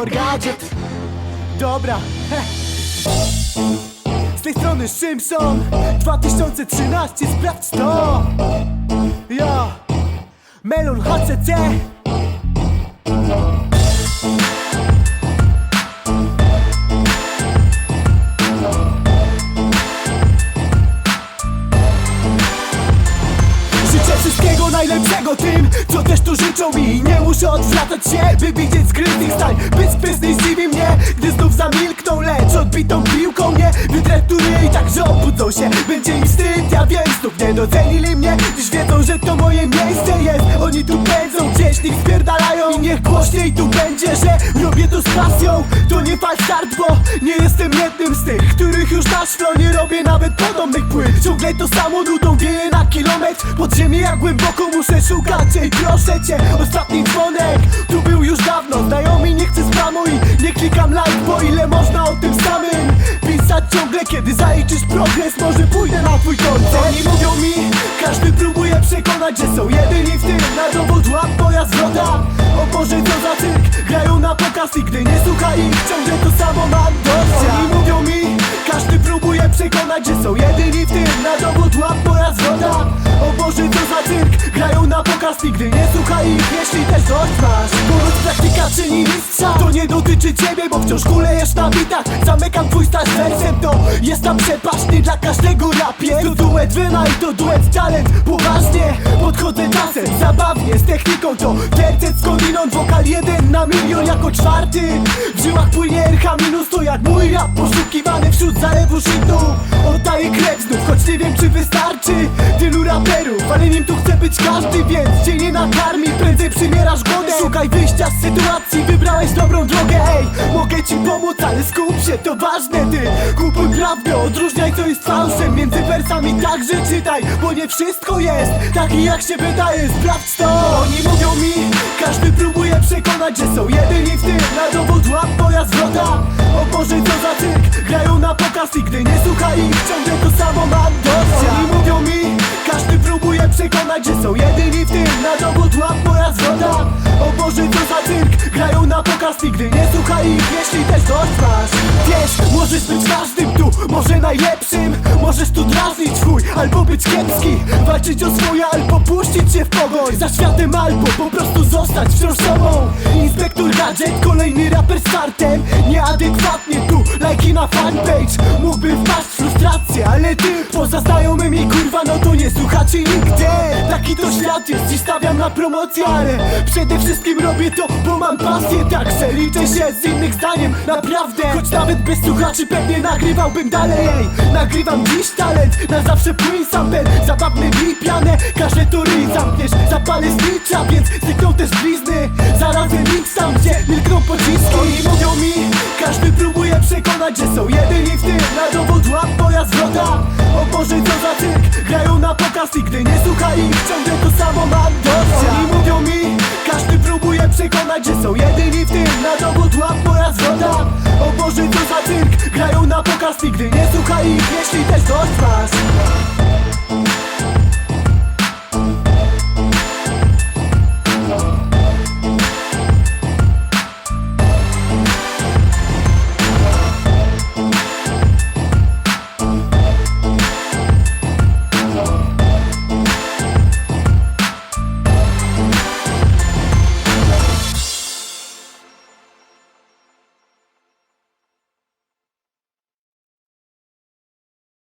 Power Gadget. Dobra. Z tej strony Simpson. 2013, sprawdź to. Ja. Melon HCC wszystkiego najlepszego tym, co też tu życzą mi. Nie muszę odwracać się, by widzieć skrytych stań Bezpysny zdziwi mnie, gdy znów zamilkną Lecz odbitą piłką nie wytretuję i także obudzą się. Będzie im wstyd, ja wiem, znów nie docenili mnie Dziś wiedzą, że to moje miejsce jest. Oni tu pędzą, gdzieś nich spierdalają I niech głośniej tu będzie, że robię to z pasją. To nie fal start, bo nie jestem jednym z tych Których już na szlo nie robię nawet podobnych płyt. Ciągle to samo nudą wieje na kilometr. Pod ziemię jak głęboko muszę szukać. Ej proszę cię, ostatni dzwonek. Tu był już dawno, znajomi nie chcę spamu I nie klikam like, bo ile można o tym samym Pisać ciągle, kiedy zaliczysz progres Może pójdę na twój koncert. Oni mówią mi, każdy próbuje przekonać Że są jedyni w tym, na dowód łap O Boże, co za cyrk, grają na pokaz I gdy nie słucha ich, ciągle to samo mam dość. Oni mówią mi, każdy próbuje przekonać Że są jedyni w tym, na dowód łap moja zwrota O Boże, co za cyrk, grają na pokaz gdy nie słucha ich, jeśli też dość praktyka czyni mistrza To nie dotyczy ciebie, bo wciąż kulejesz na bitach. Zamykam twój staż wersem, to jest tam przepaśny dla każdego rapie. To duet wyna i to duet talent. Poważnie, podchodzę czasem, zabawnie Z techniką to tercet skądinąd. Wokal jeden na milion jako czwarty. W żyłach płynie RH minus to jak mój rap. Poszukiwany wśród zalewu shitu Oddaję krew znów, choć Sytuacji, wybrałeś dobrą drogę Ej, mogę ci pomóc, ale skup się, to ważne Ty. Kupuj prawdę, odróżniaj co jest fałszem Między wersami także czytaj, bo nie wszystko jest Taki jak się wydaje, sprawdź to. Oni mówią mi, każdy próbuje przekonać Że są jedyni w tym, na dowód łap moja zwrota O Boże, co za grają na pokaz gdy nie słucha ich, ciągle to samo mam na pokaz I gdy nie słucha ich, jeśli też masz. Wiesz, możesz być każdym tu, może najlepszym. Możesz tu drażnić chuj, albo być kiepski. Walczyć o swoje, albo puścić się w pogoń. Za światem, albo po prostu zostać wciąż sobą. Inspektor Gadget, kolejny raper startem Nieadekwatnie tu, lajki na fanpage. Mógłby wpaść w frustrację, ale ty Poza znajomymi kurwa, no to nie słuchacie nigdy Taki to świat jest, dziś stawiam na promocję Ale przede wszystkim robię to, bo mam pasję. Także liczę się z innych zdaniem, naprawdę. Choć nawet bez słuchaczy pewnie nagrywałbym dalej. Ej, nagrywam dziś talent, na zawsze płyn samper Zabawny i pianę, każde to ryj zamkniesz Zapalę znicza, więc znikną też blizny przekonać Że są jedyni w tym, na dowód łap moja zwrota O Boże, co za cyrk, grają na pokaz I gdy nie słucha ich, ciągle to samo mam dość Oni mówią mi, każdy próbuje przekonać Że są jedyni w tym, na dowód łap moja zwrota O Boże, co za cyrk, grają na pokaz I gdy nie słucha ich, jeśli też dość